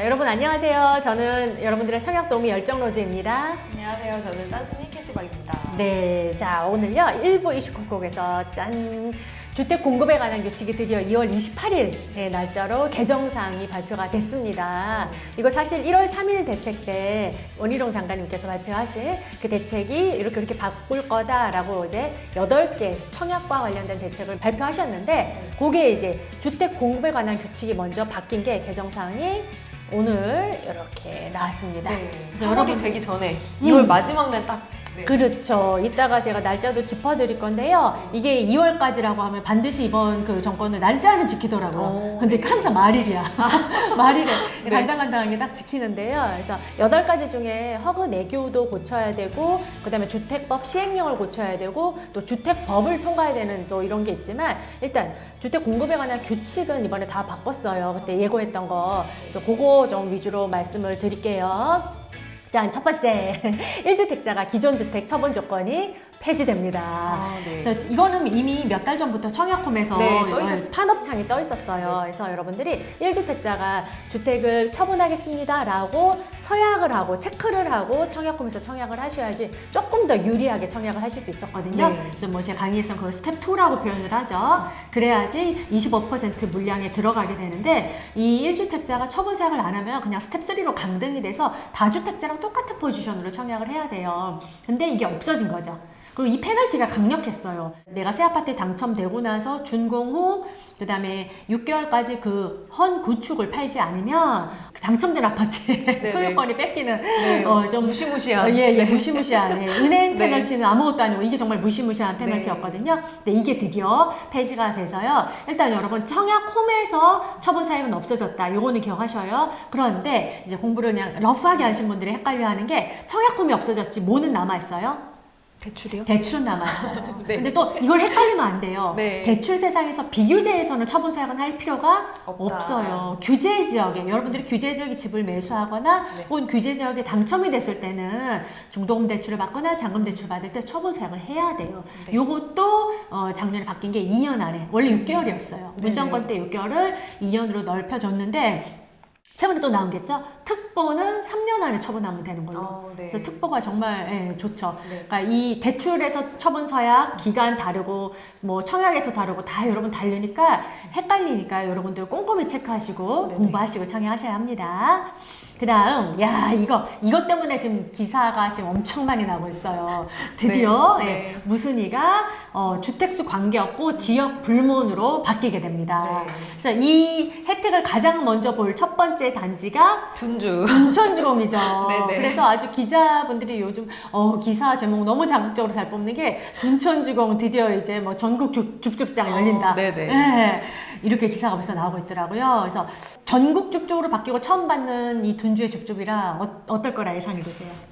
자, 여러분 안녕하세요. 저는 여러분들의 청약 도우미 열정로즈입니다. 안녕하세요. 저는 짠순이 캐시박입니다. 네, 자 오늘요 1부 이슈 콕콕에서 짠 주택 공급에 관한 규칙이 드디어 2월 28일의 날짜로 개정사항이 발표가 됐습니다. 이거 사실 1월 3일 대책 때 원희룡 장관님께서 발표하신 그 대책이 이렇게 이렇게 바꿀 거다라고 이제 8개 청약과 관련된 대책을 발표하셨는데 그게 이제 주택 공급에 관한 규칙이 먼저 바뀐 게 개정사항이 오늘 이렇게 나왔습니다. 네. 그래서 여러분 여러분 되기 전에 음. 2월 마지막 날 딱. 네. 그렇죠. 이따가 제가 날짜도 짚어드릴 건데요. 이게 2월까지라고 하면 반드시 이번 그 정권은 날짜는 지키더라고요. 오, 근데 네. 항상 말일이야. 말일에 네. 간당간당하게 딱 지키는데요. 그래서 여덟 가지 중에 허그 내교도 고쳐야 되고, 그 다음에 주택법 시행령을 고쳐야 되고, 또 주택법을 통과해야 되는 또 이런 게 있지만, 일단 주택 공급에 관한 규칙은 이번에 다 바꿨어요. 그때 예고했던 거. 그래서 그거 좀 위주로 말씀을 드릴게요. 자, 첫 번째. 1주택자가 기존 주택 처분 조건이 폐지됩니다. 아, 네. 그래서 이거는 이미 몇 달 전부터 청약홈에서 네, 떠 있었어요. 판업창이 떠 있었어요. 그래서 여러분들이 1주택자가 주택을 처분하겠습니다라고 서약을 하고 체크를 하고 청약홈에서 청약을 하셔야지 조금 더 유리하게 청약을 하실 수 있었거든요. 네. 그래서 뭐 제가 강의에서 그걸 스텝 2라고 표현을 하죠. 그래야지 25% 물량에 들어가게 되는데 이 1주택자가 처분 서약을 안 하면 그냥 스텝 3로 강등이 돼서 다주택자랑 똑같은 포지션으로 청약을 해야 돼요. 근데 이게 없어진 거죠. 그리고 이 페널티가 강력했어요. 내가 새 아파트에 당첨되고 나서 준공 후 그다음에 6개월까지 그 헌 구축을 팔지 않으면 그 당첨된 아파트의 네네. 소유권이 뺏기는 네. 어, 좀 무시무시한. 어, 예, 예, 무시무시한. 예. 은행 네. 페널티는 아무것도 아니고 이게 정말 무시무시한 페널티였거든요. 근데 이게 드디어 폐지가 돼서요. 일단 여러분 청약 홈에서 처분 사유는 없어졌다. 요거는 기억하셔요. 그런데 이제 공부를 그냥 러프하게 하신 분들이 헷갈려 하는 게 청약 홈이 없어졌지 뭐는 남아 있어요? 대출이요? 대출은 남아있어요. 네. 근데 또 이걸 헷갈리면 안 돼요. 네. 대출 세상에서 비규제에서는 처분 사약은 할 필요가 없다. 없어요. 규제 지역에 여러분들이 규제 지역에 집을 매수하거나 네. 혹은 규제 지역에 당첨이 됐을 때는 중도금 대출을 받거나 잔금 대출 받을 때 처분 사약을 해야 돼요. 네. 요것도 어, 작년에 바뀐 게 2년 안에 원래 6개월이었어요. 네. 문정권 때 6개월을 2년으로 넓혀줬는데 최근에 또 나온겠죠? 특보는 3년 안에 처분하면 되는 걸로. 어, 네. 그래서 특보가 정말 예, 좋죠. 네. 그러니까 이 대출에서 처분 서약 기간 다르고 뭐 청약에서 다르고 다 여러분 다르니까 헷갈리니까 여러분들 꼼꼼히 체크하시고 네네. 공부하시고 청약하셔야 합니다. 그 다음 야 이거 이것 때문에 지금 기사가 지금 엄청 많이 나고 있어요. 드디어 네, 예, 네. 무순이가 어, 주택수 관계없고 지역 불문으로 바뀌게 됩니다. 네. 그래서 이 혜택을 가장 먼저 볼 첫 번째 단지가 둔주. 둔촌주공이죠. 네 네. 그래서 아주 기자분들이 요즘 어, 기사 제목 너무 자극적으로 잘 뽑는 게 둔촌주공 드디어 이제 뭐 전국 죽, 죽죽장 열린다. 어, 네 네. 예, 이렇게 기사가 벌써 나오고 있더라고요. 그래서 전국 죽죽으로 바뀌고 처음 받는 이 둔주의 죽죽이라 어, 어떨 거라 예상이 되세요?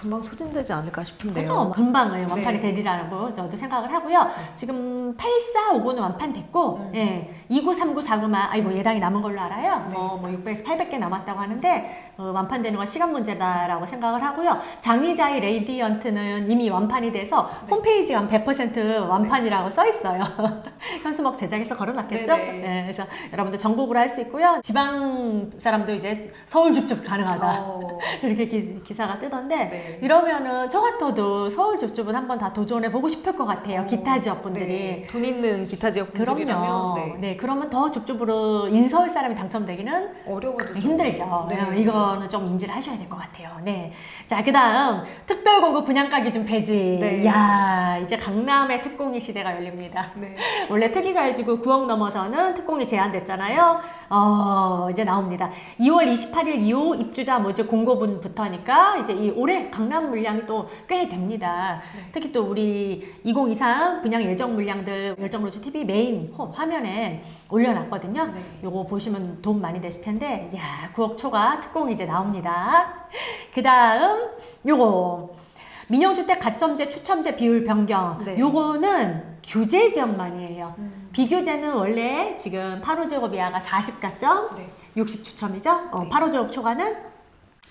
금방 소진되지 않을까 싶은데요. 그렇죠. 금방 예, 완판이 네. 되리라고 저도 생각을 하고요. 지금 8459는 완판됐고, 음. 예, 29, 39, 49만, 아이고 예당이 남은 걸로 알아요. 네. 뭐, 뭐 600에서 800개 남았다고 하는데 어, 완판되는 건 시간 문제다라고 생각을 하고요. 장의자의 레이디언트는 이미 완판이 돼서 네. 홈페이지가 한100% 완판이라고 써 있어요. 현수막 제작해서 걸어놨겠죠? 네네. 네, 그래서 여러분들 전국으로 할 수 있고요. 지방 사람도 이제 서울 줍줍 가능하다. 어, 이렇게 기, 기사가 뜨던데 네. 이러면은 저 같아도 서울 줍줍은 한번 다 도전해 보고 싶을 것 같아요. 기타 지역 분들이. 네. 돈 있는 기타 지역 그럼요. 분들이라면 네. 네. 그러면 더 줍줍으로 인서울 사람이 당첨되기는 어려워지죠. 힘들죠. 네. 네, 이거는 좀 인지를 하셔야 될 것 같아요. 네. 자, 그 다음, 특별 공급 분양가 기준 폐지. 네. 야 이제 강남의 특공이 시대가 열립니다. 네. 원래 특이 가지고 9억 넘어서는 특공이 제한됐잖아요. 어, 이제 나옵니다. 2월 28일 이후 입주자 모집 공고분부터니까 이제 이 올해 강남 물량이 또 꽤 됩니다. 네. 특히 또 우리 2023 분양 예정 물량들 열정로즈 TV 메인 홈 화면에 올려놨거든요. 네. 요거 보시면 도움 많이 되실 텐데, 야 9억 초과 특공이 이제 나옵니다. 그 다음 요거 민영주택 가점제 추첨제 비율 변경. 네. 요거는 규제 지역만이에요. 음. 비규제는 원래 지금 8호 제곱 이하가 40 가점, 네. 60 추첨이죠. 어, 네. 8호 제곱 초과는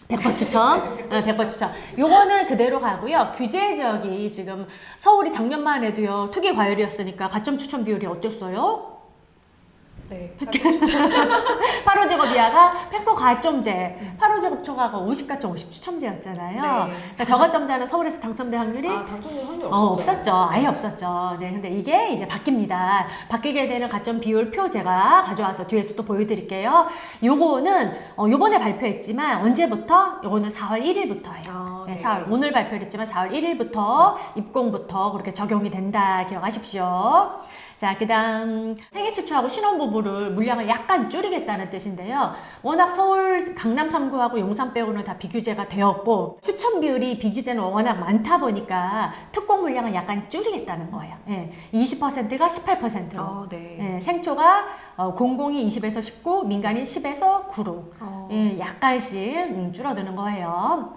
100번 추첨. 어, 100번 추첨. 요거는 그대로 가고요. 규제 지역이 지금 서울이 작년만 해도요. 투기 과열이었으니까 가점 추첨 비율이 어땠어요? 네. 8호 제곱 이하가 팩포 가점제, 8호 제곱 초과가 50가점 50 추첨제였잖아요. 네. 그러니까 저가점자는 서울에서 당첨될 확률이 아, 당첨된 확률 어, 없었죠. 없었죠. 아예 없었죠. 네, 근데 이게 이제 바뀝니다. 바뀌게 되는 가점 비율 표 제가 가져와서 뒤에서 또 보여드릴게요. 요거는 어, 요번에 발표했지만 언제부터? 요거는 4월 1일부터예요. 아, 네, 네. 4월 오늘 발표했지만 4월 1일부터 입공부터 그렇게 적용이 된다 기억하십시오. 자, 그 다음 생애 추초하고 신혼부부를 물량을 약간 줄이겠다는 뜻인데요. 워낙 서울 강남 3구하고 용산 빼고는 다 비규제가 되었고 추천 비율이 비규제는 워낙 많다 보니까 특공 물량을 약간 줄이겠다는 거예요. 예, 20%가 18%로. 아, 네. 예, 생초가 어, 공공이 20에서 19, 민간이 10에서 9로. 어. 예, 약간씩 음, 줄어드는 거예요.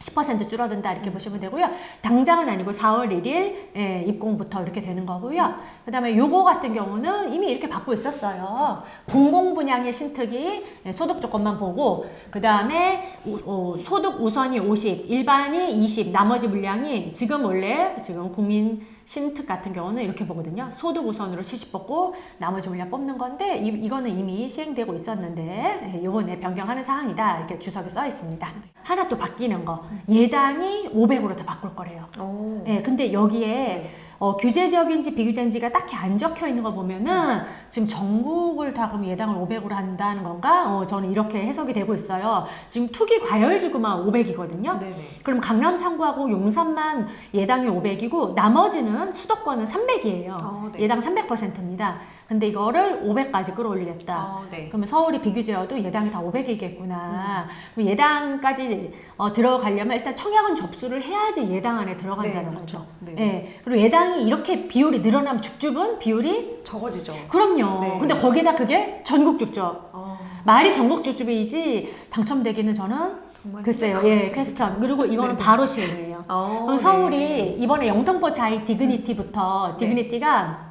10% 줄어든다 이렇게 보시면 되고요. 당장은 아니고 4월 1일 예, 입공부터 이렇게 되는 거고요. 그 다음에 요거 같은 경우는 이미 이렇게 받고 있었어요. 공공 분양의 신특이 예, 소득 조건만 보고 그 다음에 우- 어, 소득 우선이 50, 일반이 20, 나머지 물량이 지금 원래 지금 국민 신특 같은 경우는 이렇게 보거든요. 소득 우선으로 70 뽑고 나머지 물량 뽑는 건데 이, 이거는 이미 시행되고 있었는데 예, 요번에 변경하는 사항이다 이렇게 주석에 써 있습니다. 하나 또 바뀌는 거 예당이 500으로 다 바꿀 거래요. 어. 예, 근데 여기에 네. 어, 규제적인지 비규제인지가 딱히 안 적혀 있는 거 보면은 지금 전국을 다 그럼 예당을 500으로 한다는 건가? 어, 저는 이렇게 해석이 되고 있어요. 지금 투기 과열주구만 500이거든요. 네네. 그럼 강남 3구하고 용산만 예당이 500이고 나머지는 수도권은 300이에요. 아, 네. 예당 300%입니다. 근데 이거를 500까지 끌어올리겠다. 아, 네. 그러면 서울이 비규제여도 예당이 다 500이겠구나. 그럼 예당까지 어, 들어가려면 일단 청약은 접수를 해야지 예당 안에 들어간다는 네, 거죠. 그렇죠. 네. 예. 그리고 예당이 이렇게 비율이 늘어나면 죽줍은 비율이 적어지죠. 그럼요. 네. 근데 거기다 그게 전국 죽줍. 어. 말이 전국 죽줍이지 당첨되기는 저는 글쎄요. 예. 퀘스천. 그리고 이거는 네. 바로 시행이에요. 어, 그럼 서울이 네. 이번에 영등포 자이 디그니티부터 네. 디그니티가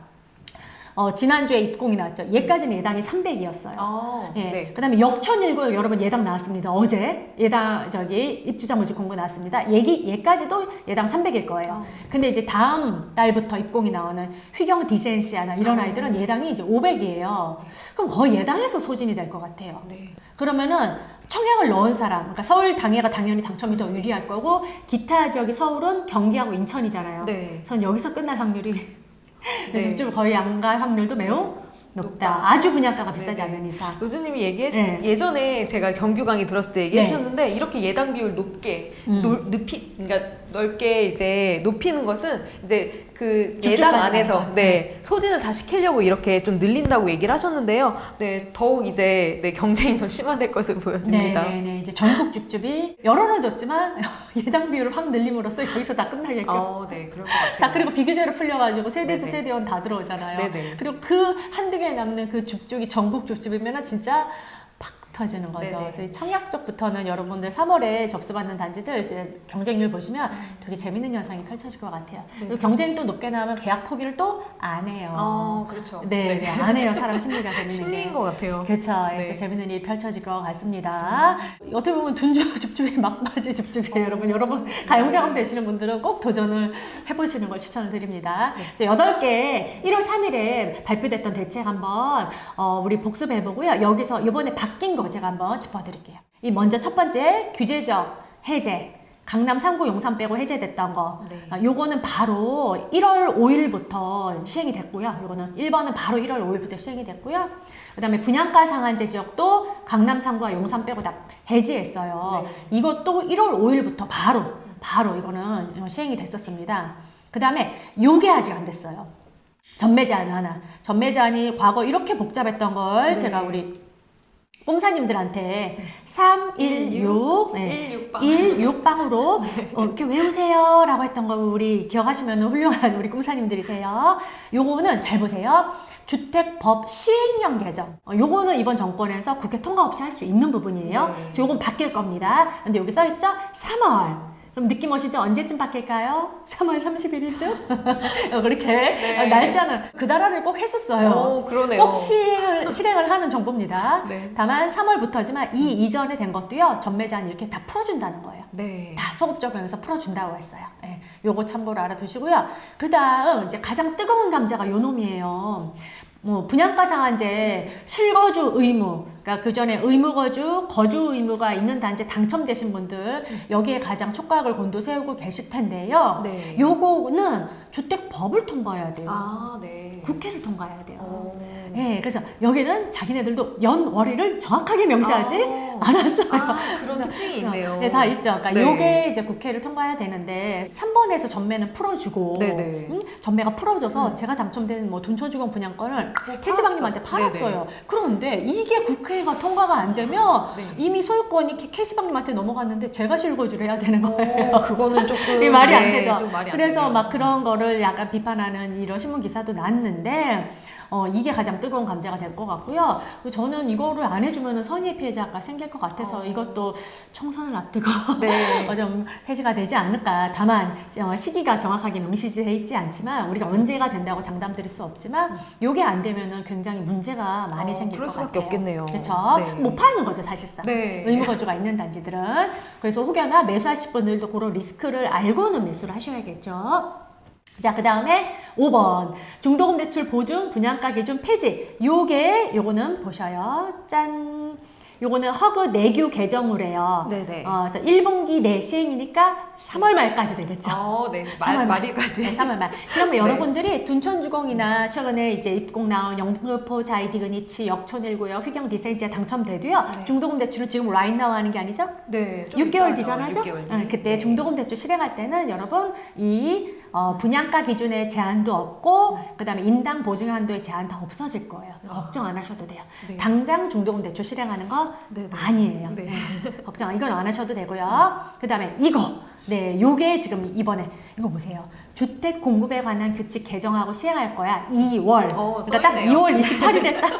어, 지난주에 입공이 나왔죠. 얘까지는 예당이 300이었어요. 아, 예. 네. 그다음에 역천일구 여러분 예당 나왔습니다. 어제 예당 저기 입주자 모집 공고 나왔습니다. 얘기 얘까지도 예당 300일 거예요. 아. 근데 이제 다음 달부터 입공이 나오는 휘경 디센시아나 이런 아. 아이들은 예당이 이제 500이에요. 그럼 거의 예당에서 소진이 될 것 같아요. 네. 그러면은 청약을 넣은 사람, 그러니까 서울 당해가 당연히 당첨이 더 유리할 거고 기타 지역이 서울은 경기하고 인천이잖아요. 네. 전 여기서 끝날 확률이 네. 좀 거의 안갈 확률도 매우 높다. 아주 분양가가 비싸지 네네. 않은 이상. 요즈님이 얘기해 네. 예전에 제가 정규 강의 들었을 때 얘기해 네. 주셨는데 이렇게 예당 비율 높게 음. 놀, 높이 그러니까 넓게 이제 높이는 것은 이제 그 예당 안에서 말고. 네 소진을 다 시키려고 이렇게 좀 늘린다고 얘기를 하셨는데요. 네 더욱 이제 네 경쟁이 더 심화될 것으로 보여집니다. 네네네. 이제 전국 죽줍이 열어놓아줬지만 예당 비율을 확 늘림으로써 여기서 다 끝나겠죠. 아, 네 그럴 것 같아요. 다 그리고 비교제로 풀려가지고 세대주 네네. 세대원 다 들어오잖아요. 네네. 그리고 그 한두 개 남는 그 죽죽이 전국 죽죽이면 진짜 팍 터지는 거죠. 네네. 그래서 이 청약 쪽부터는 여러분들 3월에 접수받는 단지들 이제 경쟁률 보시면 되게 재밌는 현상이 펼쳐질 것 같아요. 네. 그리고 경쟁이 또 높게 나오면 계약 포기를 또 안 해요. 아 그렇죠. 네, 네, 안 해요. 사람 심리가 재밌는 게. 심리인 것 같아요. 그렇죠. 그래서 네. 재밌는 일이 펼쳐질 것 같습니다. 어떻게 보면 둔주 줍줍이 막바지 줍줍이에요, 여러분. 여러분 가용자금 되시는 분들은 꼭 도전을 해보시는 걸 추천을 드립니다. 그래서 여덟 개 1월 3일에 발표됐던 대책 한번 어, 우리 복습해보고요. 여기서 이번에 바뀐 거 제가 한번 짚어드릴게요. 이 먼저 첫 번째 규제적 해제. 강남 3구 용산 빼고 해제됐던 거. 네. 아, 요거는 바로 1월 5일부터 시행이 됐고요. 요거는 1번은 바로 1월 5일부터 시행이 됐고요. 그다음에 분양가 상한제 지역도 강남 3구와 용산 빼고 다 해지했어요. 네. 이것도 1월 5일부터 바로 바로 이거는 시행이 됐었습니다. 그다음에 요게 아직 안 됐어요. 전매 제한 하나. 전매 제한이 과거 이렇게 복잡했던 걸 네. 제가 우리 뽕사님들한테 316 네. 16방 16방으로 어, 이렇게 외우세요 라고 했던 거 우리 기억하시면 훌륭한 우리 꿈사님들이세요. 요거는 잘 보세요. 주택법 시행령 개정. 어, 요거는 이번 정권에서 국회 통과 없이 할 수 있는 부분이에요. 네. 그래서 요건 바뀔 겁니다. 근데 여기 써있죠? 3월. 그럼 느낌 오시죠? 언제쯤 바뀔까요? 3월 31일쯤? 그렇게 네. 어, 날짜는 그 달안을 꼭 했었어요. 오 그러네요. 꼭 시행을, 실행을 하는 정보입니다. 네. 다만 3월부터지만 이 이전에 된 것도요, 전매 제한 이렇게 다 풀어준다는 거예요. 네. 다 소급 적용해서 풀어준다고 했어요. 예, 요거 참고로 알아두시고요. 그 다음 이제 가장 뜨거운 감자가 요 놈이에요. 뭐 분양가 상한제 실거주 의무, 그러니까 그 전에 의무 거주, 거주 의무가 있는 단지 당첨되신 분들 여기에 가장 촉각을 곤두 세우고 계실 텐데요. 네. 요거는 주택법을 통과해야 돼요. 아, 네. 국회를 통과해야 돼요. 어. 예, 그래서 여기는 자기네들도 연월일을 정확하게 명시하지 아. 않았어요. 아, 그런 특징이 있네요. 네, 다 있죠. 그러니까 네. 요게 이제 국회를 통과해야 되는데 3번에서 전매는 풀어주고 네네. 응? 전매가 풀어져서 음. 제가 당첨된 뭐 둔촌주공 분양권을 팔았어. 캐시방님한테 팔았어요. 그런데 이게 국회가 통과가 안 되면 네. 이미 소유권이 캐- 캐시방님한테 넘어갔는데 제가 실거주를 해야 되는 거예요. 어, 그거는 조금 말이 안 네, 되죠. 좀 말이 안 그래서 되네요. 막 그런 거를 약간 비판하는 이런 신문 기사도 났는데 어, 이게 가장 뜨거운 감자가 될 것 같고요. 저는 이거를 안 해주면 선의 피해자가 생길 것 같아서 어. 이것도 총선을 앞두고 네. 어, 좀 폐지가 되지 않을까. 다만 어, 시기가 정확하게 명시돼 있지 않지만 우리가 언제가 된다고 장담드릴 수 없지만 이게 안 되면은 굉장히 문제가 많이 어, 생길 그럴 것 수밖에 같아요. 없겠네요. 그렇죠. 네. 못 파는 거죠 사실상. 네. 의무 거주가 있는 단지들은 그래서 혹여나 매수하실 분들도 그런 리스크를 알고는 매수를 하셔야겠죠. 자, 그 다음에 5번. 중도금 대출 보증 분양가 기준 폐지. 요게, 요거는 보셔요. 짠. 요거는 허그 내규 개정으로요. 네네. 어, 그래서 1분기 내 시행이니까 3월 말까지 되겠죠. 어, 네. 삼월 말, 말. 말일까지. 네, 3월 말. 그러면 네. 여러분들이 둔촌주공이나 최근에 이제 입공 나온 영등포 자이디그니치 역촌일구역 휘경 디센시에 당첨돼도요. 네. 중도금 대출은 지금 라인 나와 하는 게 아니죠? 네. 좀 6개월 이따 뒤전 하죠? 6개월 뒤. 응, 그때 네. 중도금 대출 실행할 때는 여러분 이 어, 분양가 기준에 제한도 없고 그다음에 인당 보증 한도에 제한 다 없어질 거예요. 아. 걱정 안 하셔도 돼요. 네. 당장 중도금 대출 실행하는 거 네, 네. 아니에요. 네. 네. 걱정 이건 안 하셔도 되고요. 그다음에 이거 네, 요게 지금 이번에 이거 보세요. 주택 공급에 관한 규칙 개정하고 시행할 거야. 2월. 어, 그러니까 딱 써있네요. 2월 28일에 딱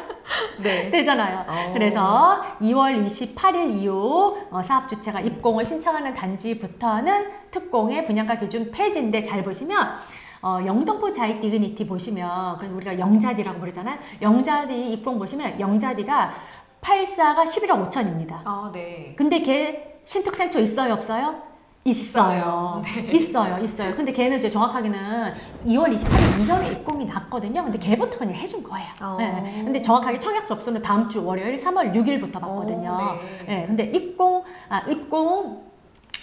네. 되잖아요. 어. 그래서 2월 28일 이후 어, 사업 주체가 입공을 신청하는 단지부터는 특공의 분양가 기준 폐지인데 잘 보시면 어, 영등포 자이 디그니티 보시면 그 우리가 영자디라고 부르잖아요. 영자디 입공 보시면 영자디가 84가 11억 5천입니다. 아, 네. 근데 걔 신특생초 있어요 없어요? 있어요. 네. 있어요, 있어요. 근데 걔는 이제 정확하게는 2월 28일 이전에 입공이 났거든요. 근데 걔부터 그냥 해준 거예요. 어. 네. 근데 정확하게 청약 접수는 다음 주 월요일 3월 6일부터 받거든요. 어, 네. 네. 근데 입공, 아, 입공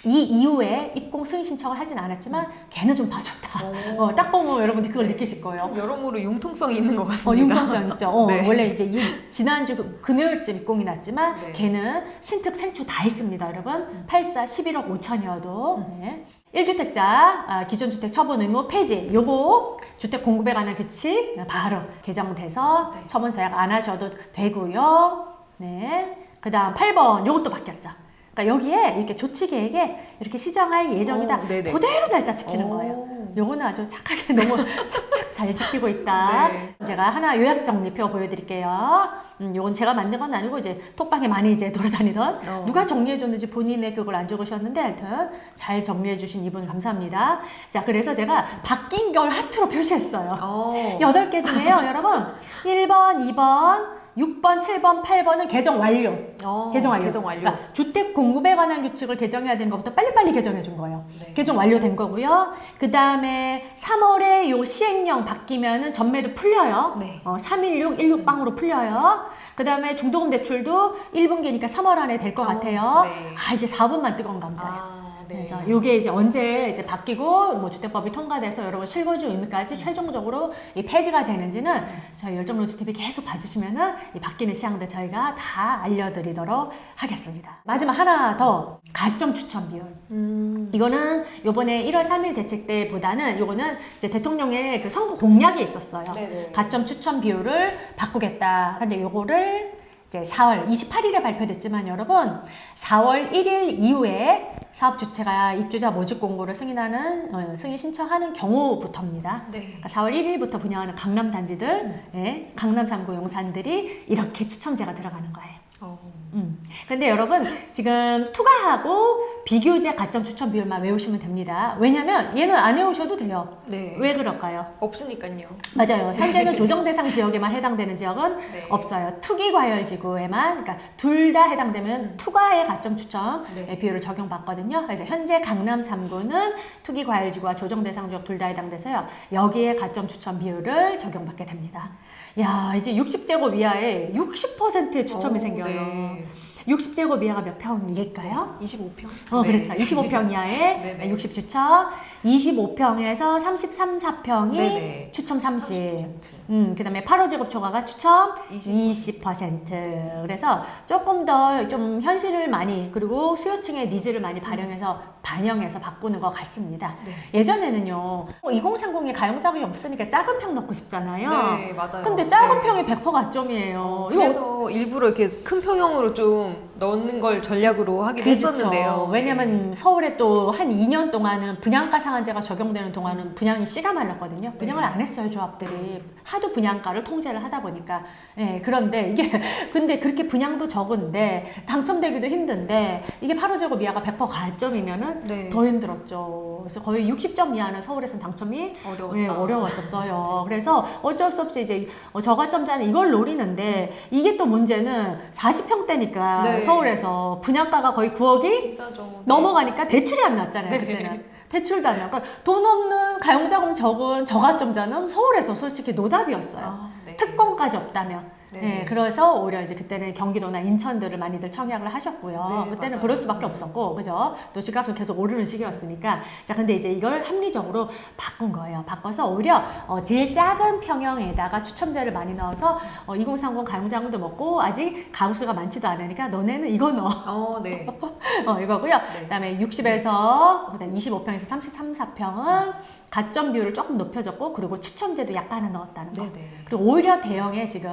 이 이후에 입공 승인 신청을 하진 않았지만 걔는 좀 봐줬다. 오. 어, 딱 보면 여러분들 그걸 느끼실 거예요. 좀 여러모로 융통성이 있는 것 어, 같습니다. 융통성 있죠. 어, 네. 원래 이제 이, 지난주 그- 금요일쯤 입공이 났지만 네. 걔는 신특 생초 다 했습니다, 여러분. 음. 84 11억 5천이어도. 네. 1주택자 아, 기존 주택 처분 의무 폐지. 요거 주택 공급에 관한 규칙 바로 개정돼서 네. 처분 서약 안 하셔도 되고요. 네. 그다음 8번 요것도 바뀌었죠. 그러니까 여기에 이렇게 조치 계획에 이렇게 시정할 예정이다. 어, 네네. 그대로 날짜 지키는 오. 거예요. 요거는 아주 착하게 너무 착착 잘 지키고 있다. 네. 제가 하나 요약 정리표 보여드릴게요. 음, 요건 제가 만든 건 아니고 이제 톡방에 많이 이제 돌아다니던 어. 누가 정리해 줬는지 본인의 그걸 안 적으셨는데 하여튼 잘 정리해 주신 이분 감사합니다. 자, 그래서 제가 바뀐 걸 하트로 표시했어요. 어. 여덟 개 중에요, 여러분. 1번, 2번, 6번, 7번, 8번은 개정 완료. 어, 개정 완료. 개정 완료. 그러니까 주택 공급에 관한 규칙을 개정해야 되는 것부터 빨리빨리 개정해 준 거예요. 네. 개정 완료된 거고요. 그 다음에 3월에 요 시행령 바뀌면은 전매도 풀려요. 네. 어, 316, 16빵으로 풀려요. 그 다음에 중도금 대출도 1분기니까 3월 안에 될것 어, 같아요. 네. 아, 이제 4분만 뜨거운 감자예요. 아, 네. 그래서 요게 이제 언제 이제 바뀌고 뭐 주택법이 통과돼서 여러분 실거주 의무까지 음. 최종적으로 이 폐지가 되는지는 저희 열정로즈 TV 계속 봐주시면은 이 바뀌는 시황들 저희가 다 알려드리도록 하겠습니다. 마지막 하나 더 가점 추천 비율. 음. 이거는 요번에 1월 3일 대책 때보다는 요거는 이제 대통령의 그 선거 공약이 있었어요. 네네. 가점 추천 비율을 바꾸겠다. 근데 요거를 이제 4월 28일에 발표됐지만 여러분 4월 1일 이후에 사업 주체가 입주자 모집 공고를 승인하는 어, 승인 신청하는 경우부터입니다. 네. 그러니까 4월 1일부터 분양하는 강남 단지들, 예, 강남 3구 용산들이 이렇게 추첨제가 들어가는 거예요. 어. 음. 근데 여러분 지금 투가하고 비교제 가점 추천 비율만 외우시면 됩니다. 왜냐면 얘는 안 외우셔도 돼요. 네. 왜 그럴까요? 없으니까요. 맞아요. 현재는 조정 대상 지역에만 해당되는 지역은 네. 없어요. 투기 과열 지구에만 그러니까 둘 다 해당되면 투가의 가점 추천 네. 비율을 적용받거든요. 그래서 현재 강남 3구는 투기 과열 지구와 조정 대상 지역 둘 다 해당돼서요. 여기에 가점 추천 비율을 적용받게 됩니다. 야, 이제 60제곱 이하에 60%의 추첨이 어, 생겨요. 네. 60제곱 이하가 몇 평일까요? 25평? 어, 그렇죠. 25평 이하에 네, 네. 60 추첨, 25평에서 33, 4평이 네네. 추첨 30. 30%. 음, 그 다음에 8호제곱 초과가 추첨 20%. 20%. 그래서 조금 더 좀 현실을 많이, 그리고 수요층의 니즈를 많이 발현해서, 반영해서 바꾸는 것 같습니다. 네. 예전에는요, 2030이 가용 자금이 없으니까 작은 평 넣고 싶잖아요. 네, 맞아요. 근데 작은 네. 평이 100% 가점이에요. 어, 이거 그래서 일부러 이렇게 큰 평형으로 좀 넣는 걸 전략으로 하긴 그렇죠. 했었는데요. 왜냐면 서울에 또 한 2년 동안은 분양가 상한제가 적용되는 동안은 분양이 씨가 말랐거든요. 분양을 네. 안 했어요, 조합들이. 하도 분양가를 통제를 하다 보니까. 예, 그런데 이게, 근데 그렇게 분양도 적은데, 당첨되기도 힘든데, 이게 8호제곱 이하가 100% 가점이면은 네. 더 힘들었죠. 그래서 거의 60점 이하는 서울에서는 당첨이 어려웠다. 네, 어려웠었어요. 그래서 어쩔 수 없이 이제 어, 저가점자는 이걸 노리는데 이게 또 문제는 40평대니까 네. 서울에서 분양가가 거의 9억이 비싸죠. 넘어가니까 대출이 안 났잖아요. 네. 그때는. 대출도 안 나고 그러니까 돈 없는 가용자금 적은 저가점자는 서울에서 솔직히 노답이었어요. 아, 네. 특권까지 없다면. 네. 네, 그래서 오히려 이제 그때는 경기도나 인천들을 많이들 청약을 하셨고요. 네, 그때는 맞아요. 그럴 수밖에 없었고, 그죠? 또 집값은 계속 오르는 시기였으니까. 자, 근데 이제 이걸 합리적으로 바꾼 거예요. 바꿔서 오히려 어, 제일 작은 평형에다가 추첨제를 많이 넣어서 어, 2030 가용자금도 먹고 아직 가구수가 많지도 않으니까 너네는 이거 넣어. 어, 네. 어, 이거고요. 네. 그다음에 60에서 그다음 25평에서 33, 4평은 가점 비율을 조금 높여줬고 그리고 추첨제도 약간은 넣었다는 거. 네, 네. 그리고 오히려 대형에 지금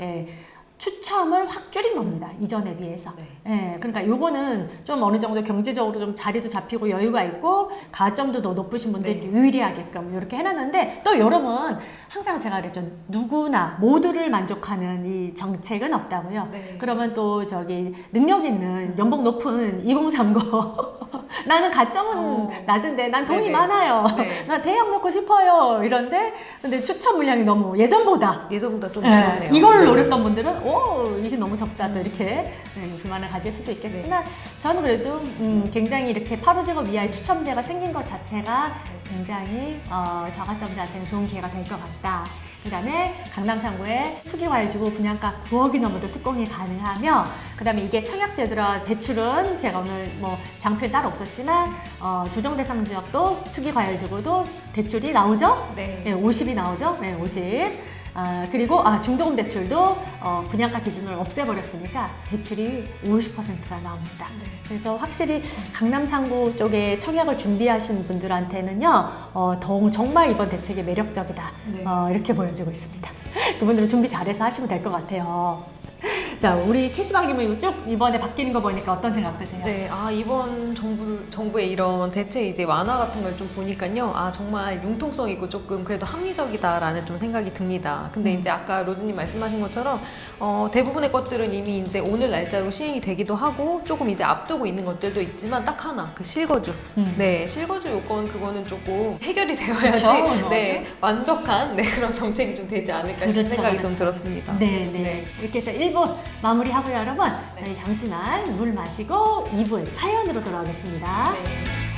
예, 추첨을 확 줄인 겁니다. 이전에 비해서. 네. 예, 그러니까 요거는 좀 어느 정도 경제적으로 좀 자리도 잡히고 여유가 있고 가점도 더 높으신 분들 네. 유리하게끔 이렇게 해놨는데 또 여러분 항상 제가 그랬죠. 누구나 모두를 만족하는 이 정책은 없다고요. 네. 그러면 또 저기 능력 있는 연봉 높은 2030 나는 가점은 어. 낮은데 난 돈이 네네. 많아요. 네. 나 대학 넣고 싶어요. 이런데 근데 추천 물량이 너무 예전보다 예전보다 좀 예, 줄었네요. 이걸 네. 노렸던 분들은 오 이게 너무 적다 또 이렇게 네, 불만을 가질 수도 있겠지만 저는 그래도 음, 굉장히 이렇게 8호제곱 이하의 추첨제가 생긴 것 자체가 굉장히 어, 저가점자한테는 좋은 기회가 될 것 같다. 그 다음에 강남 3구에 투기과일지구 분양가 9억이 넘어도 특공이 가능하며 그 다음에 이게 청약제들어 대출은 제가 오늘 뭐 장표에 따로 없었지만 어, 조정 대상 지역도 투기과일지구도 대출이 나오죠? 네. 네, 50이 나오죠. 네, 50. 아, 그리고 아, 중도금 대출도 어, 분양가 기준을 없애버렸으니까 대출이 50%가 나옵니다. 네. 그래서 확실히 강남 상구 쪽에 청약을 준비하시는 분들한테는요, 어, 더욱 정말 이번 대책이 매력적이다. 네. 어, 이렇게 보여지고 있습니다. 그분들은 준비 잘해서 하시면 될 것 같아요. 자, 우리 캐시박 님은 쭉 이번에 바뀌는 거 보니까 어떤 생각 드세요? 네, 아 이번 정부 정부의 이런 대체 이제 완화 같은 걸 좀 보니까요, 아 정말 융통성 있고 조금 그래도 합리적이다라는 좀 생각이 듭니다. 근데 음. 이제 아까 로즈님 말씀하신 것처럼 어, 대부분의 것들은 이미 이제 오늘 날짜로 시행이 되기도 하고 조금 이제 앞두고 있는 것들도 있지만 딱 하나 그 실거주, 음. 네 실거주 요건 그거는 조금 해결이 되어야지, 그쵸, 네 완벽한 네 그런 정책이 좀 되지 않을까 싶은 그렇죠, 생각이 그렇죠. 좀 들었습니다. 네, 네. 이렇게 해서 1부 마무리하고요, 여러분. 네. 저희 잠시만 물 마시고 2부에 사연으로 돌아오겠습니다. 네.